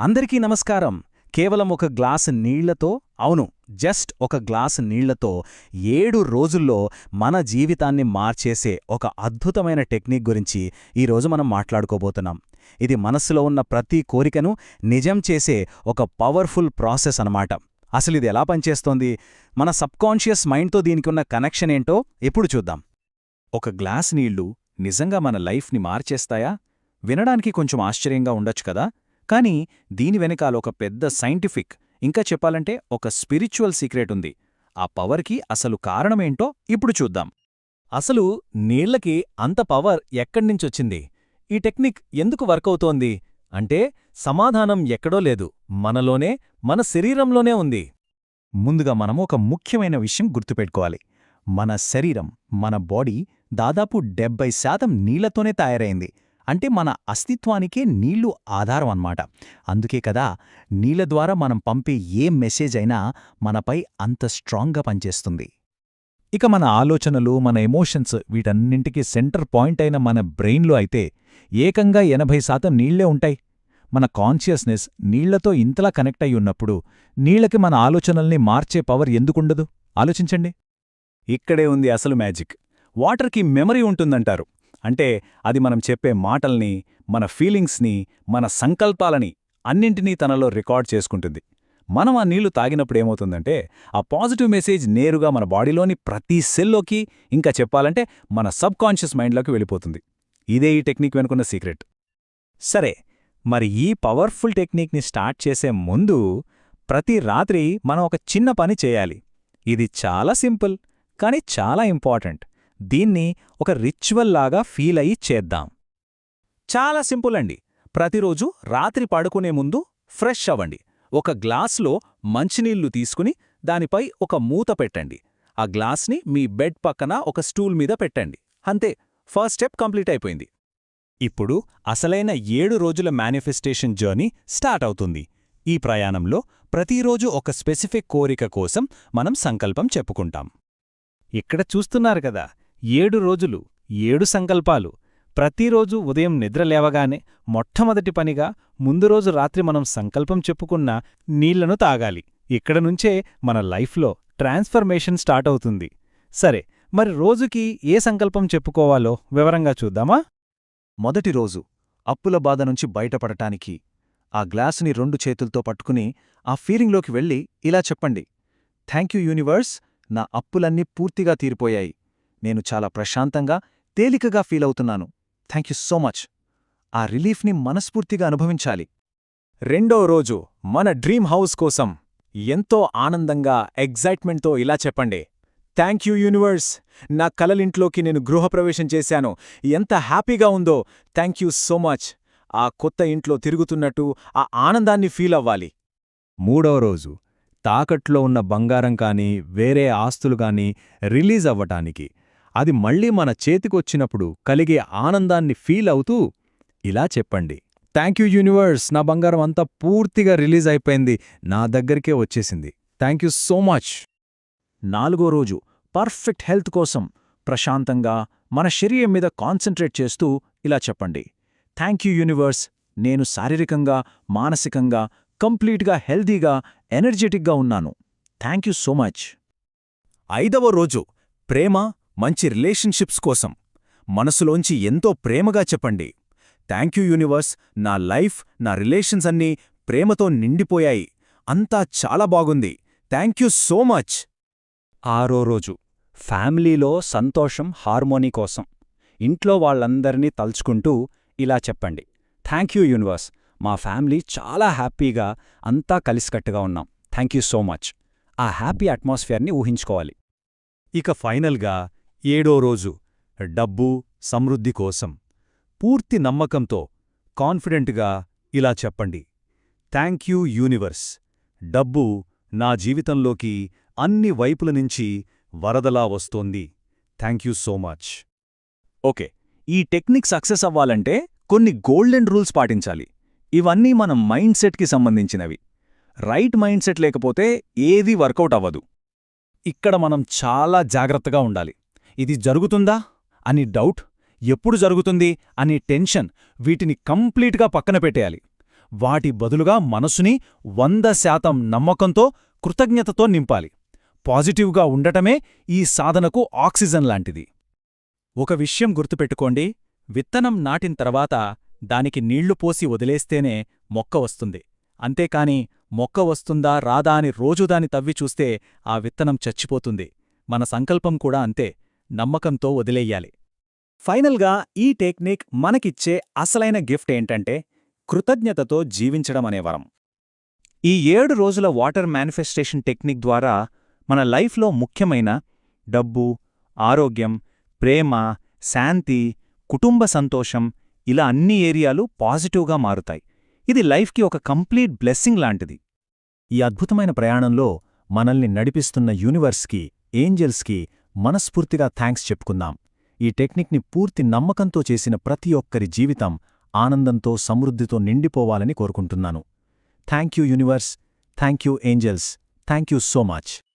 అందరికీ నమస్కారం. కేవలం ఒక గ్లాసు నీళ్ళతో అవును జస్ట్ ఒక గ్లాసు నీళ్ళతో ఏడు రోజుల్లో మన జీవితాన్ని మార్చేసే ఒక అద్భుతమైన టెక్నిక్ గురించి ఈరోజు మనం మాట్లాడుకోబోతున్నాం. ఇది మనస్సులో ఉన్న ప్రతి కోరికను నిజం చేసే ఒక పవర్ఫుల్ ప్రాసెస్ అన్నమాట. అసలు ఇది ఎలా పనిచేస్తోంది? మన సబ్కాన్షియస్ మైండ్తో దీనికి ఉన్న కనెక్షన్ ఏంటో ఎప్పుడు చూద్దాం. ఒక గ్లాస్ నీళ్ళు నిజంగా మన లైఫ్ని మార్చేస్తాయా? వినడానికి కొంచెం ఆశ్చర్యంగా ఉండొచ్చు కదా? కానీ దీని వెనకాల ఒక పెద్ద సైంటిఫిక్ ఇంకా చెప్పాలంటే ఒక స్పిరిచువల్ సీక్రెట్ ఉంది. ఆ పవర్కి అసలు కారణమేంటో ఇప్పుడు చూద్దాం. అసలు నీళ్ళకి అంత పవర్ ఎక్కడ్నించొచ్చింది ఈ టెక్నిక్ ఎందుకు వర్కవుతోంది అంటే సమాధానం ఎక్కడో లేదు. మనలోనే మన శరీరంలోనే ఉంది. ముందుగా మనం ఒక ముఖ్యమైన విషయం గుర్తుపెట్టుకోవాలి. మన శరీరం మన బాడీ దాదాపు డెబ్బై శాతం నీళ్ళతోనే తయారైంది. అంటే మన అస్తిత్వానికే నీళ్ళు ఆధారం అన్నమాట. అందుకే కదా నీళ్ళ ద్వారా మనం పంపే ఏ మెసేజ్ అయినా మనపై అంత స్ట్రాంగ్గా పనిచేస్తుంది. ఇక మన ఆలోచనలు మన ఎమోషన్స్ వీటన్నింటికీ సెంటర్ పాయింట్ అయిన మన బ్రెయిన్లో అయితే ఏకంగా ఎనభై శాతం నీళ్ళే ఉంటాయి. మన కాన్షియస్నెస్ నీళ్ళతో ఇంతలా కనెక్ట్ అయి ఉన్నప్పుడు నీళ్ళకి మన ఆలోచనల్ని మార్చే పవర్ ఎందుకుండదు? ఆలోచించండి. ఇక్కడే ఉంది అసలు మ్యాజిక్. వాటర్కి మెమరీ ఉంటుందంటారు. అంటే అది మనం చెప్పే మాటల్ని మన ఫీలింగ్స్ని మన సంకల్పాలని అన్నింటినీ తనలో రికార్డ్ చేసుకుంటుంది. మనం ఆ నీళ్ళు తాగినప్పుడు ఏమవుతుందంటే ఆ పాజిటివ్ మెసేజ్ నేరుగా మన బాడీలోని ప్రతి సెల్లోకి ఇంకా చెప్పాలంటే మన సబ్ కాన్షియస్ మైండ్లోకి వెళ్ళిపోతుంది. ఇదే ఈ టెక్నిక్ వెనుకున్న సీక్రెట్. సరే మరి ఈ పవర్ఫుల్ టెక్నిక్ని స్టార్ట్ చేసే ముందు ప్రతి రాత్రి మనం ఒక చిన్న పని చేయాలి. ఇది చాలా సింపుల్ కానీ చాలా ఇంపార్టెంట్. దీన్ని ఒక రిచువల్ లాగా ఫీల్ అయ్యి చేద్దాం. చాలా సింపుల్ అండి. ప్రతిరోజు రాత్రి పడుకునే ముందు ఫ్రెష్ అవ్వండి. ఒక గ్లాస్లో మంచినీళ్ళు తీసుకుని దానిపై ఒక మూత పెట్టండి. ఆ గ్లాస్ని మీ బెడ్ పక్కన ఒక స్టూల్ మీద పెట్టండి. అంతే ఫస్ట్ స్టెప్ కంప్లీట్ అయిపోయింది. ఇప్పుడు అసలైన ఏడు రోజుల మేనిఫెస్టేషన్ జర్నీ స్టార్ట్ అవుతుంది. ఈ ప్రయాణంలో ప్రతిరోజు ఒక స్పెసిఫిక్ కోరిక కోసం మనం సంకల్పం చెప్పుకుంటాం. ఇక్కడ చూస్తున్నారు కదా ఏడు రోజులు ఏడు సంకల్పాలు. ప్రతిరోజు ఉదయం నిద్రలేవగానే మొట్టమొదటి పనిగా ముందు రోజు రాత్రి మనం సంకల్పం చెప్పుకున్న నీళ్ళను తాగాలి. ఇక్కడ నుంచే మన లైఫ్లో ట్రాన్స్ఫర్మేషన్ స్టార్ట్ అవుతుంది. సరే మరి రోజుకి ఏ సంకల్పం చెప్పుకోవాలో వివరంగా చూద్దామా? మొదటి రోజు అప్పుల బాధ నుంచి బయటపడటానికి ఆ గ్లాసుని రెండు చేతులతో పట్టుకుని ఆ ఫీలింగ్లోకి వెళ్ళి ఇలా చెప్పండి. థ్యాంక్యూ యూనివర్స్ నా అప్పులన్నీ పూర్తిగా తీరిపోయాయి. నేను చాలా ప్రశాంతంగా తేలికగా ఫీలవుతున్నాను థ్యాంక్ యూ సో మచ్. ఆ రిలీఫ్ని మనస్ఫూర్తిగా అనుభవించాలి. రెండో రోజు మన డ్రీమ్ హౌస్ కోసం ఎంతో ఆనందంగా ఎగ్జైట్మెంట్తో ఇలా చెప్పండి. Thank you universe. నా కలలింట్లోకి నేను గృహప్రవేశం చేశాను. ఎంత హ్యాపీగా ఉందో. Thank you so much. ఆ కొత్త ఇంట్లో తిరుగుతున్నట్టు ఆ ఆనందాన్ని ఫీల్ అవ్వాలి. మూడో రోజు తాకట్లో ఉన్న బంగారం కానీ వేరే ఆస్తులు కానీ రిలీజ్ అవ్వటానికి అది మళ్ళీ మన చేతికొచ్చినప్పుడు కలిగే ఆనందాన్ని ఫీల్ అవుతూ ఇలా చెప్పండి. థ్యాంక్ యూ యూనివర్స్ నా బంగారం అంతా పూర్తిగా రిలీజ్ అయిపోయింది. నా దగ్గరికే వచ్చేసింది. Thank you so much. నాలుగో రోజు పర్ఫెక్ట్ హెల్త్ కోసం ప్రశాంతంగా మన శరీరం మీద కాన్సంట్రేట్ చేస్తూ ఇలా చెప్పండి. థ్యాంక్ యూ యూనివర్స్ నేను శారీరకంగా మానసికంగా కంప్లీట్గా హెల్దీగా ఎనర్జెటిక్గా ఉన్నాను. Thank you so much. ఐదవ రోజు ప్రేమ మంచి రిలేషన్షిప్స్ కోసం. మనసులోంచి ఎంతో ప్రేమగా చెప్పండి. థ్యాంక్యూ యూనివర్స్ నా లైఫ్ నా రిలేషన్స్ అన్నీ ప్రేమతో నిండిపోయాయి. అంతా చాలా బాగుంది. Thank you so much! ఆరో రోజు. ఫ్యామిలీలో సంతోషం హార్మోనీ కోసం. ఇంట్లో వాళ్ళందరినీ తలుచుకుంటూ ఇలా చెప్పండి. Thank you universe! మా ఫ్యామిలీ చాలా హ్యాపీగా అంతా కలిసికట్టుగా ఉన్నాం. Thank you so much! ఆ హ్యాపీ అట్మాస్ఫియర్ని ఊహించుకోవాలి. ఇక ఫైనల్గా ఏడో రోజు డబ్బు సమృద్ధి కోసం పూర్తి నమ్మకంతో కాన్ఫిడెంట్గా ఇలా చెప్పండి. Thank you universe. డబ్బు నా జీవితంలోకి అన్ని వైపుల నుంచి వరదలా వస్తోంది. Thank you so much. Okay ఈ టెక్నిక్ సక్సెస్ అవ్వాలంటే కొన్ని గోల్డెన్ రూల్స్ పాటించాలి. ఇవన్నీ మన మైండ్ సెట్కి సంబంధించినవి. రైట్ మైండ్ సెట్ లేకపోతే ఏదీ వర్కౌట్ అవ్వదు. ఇక్కడ మనం చాలా జాగ్రత్తగా ఉండాలి. ఇది జరుగుతుందా? అని డౌట్ ఎప్పుడు జరుగుతుంది? అని టెన్షన్ వీటిని కంప్లీట్గా పక్కన పెట్టేయాలి. వాటి బదులుగా మనసుని వంద శాతం నమ్మకంతో కృతజ్ఞతతో నింపాలి. పాజిటివ్గా ఉండటమే ఈ సాధనకు ఆక్సిజన్ లాంటిది. ఒక విషయం గుర్తుపెట్టుకోండి విత్తనం నాటిన తర్వాత దానికి నీళ్ళు పోసి వదిలేస్తేనే మొక్క వస్తుంది. అంతేకాని మొక్క వస్తుందా రాదా అని రోజూ దాని తవ్వి చూస్తే ఆ విత్తనం చచ్చిపోతుంది. మన సంకల్పం కూడా అంతే. నమ్మకంతో వదిలేయాలి. ఫైనల్గా ఈ టెక్నిక్ మనకిచ్చే అసలైన గిఫ్ట్ ఏంటంటే కృతజ్ఞతతో జీవించడం అనే వరం. ఈ ఏడు రోజుల వాటర్ మేనిఫెస్టేషన్ టెక్నిక్ ద్వారా మన లైఫ్లో ముఖ్యమైన డబ్బు ఆరోగ్యం ప్రేమ శాంతి కుటుంబ సంతోషం ఇలా అన్ని ఏరియాలు పాజిటివ్గా మారుతాయి. ఇది లైఫ్కి ఒక కంప్లీట్ బ్లెస్సింగ్ లాంటిది. ఈ అద్భుతమైన ప్రయాణంలో మనల్ని నడిపిస్తున్న యూనివర్స్కి ఏంజల్స్కి మనస్ఫూర్తిగా థ్యాంక్స్ చెప్పుకుందాం. ఈ టెక్నిక్ని పూర్తి నమ్మకంతో చేసిన ప్రతి ఒక్కరి జీవితం ఆనందంతో సమృద్ధితో నిండిపోవాలని కోరుకుంటున్నాను. Thank you universe. Thank you angels. Thank you so much.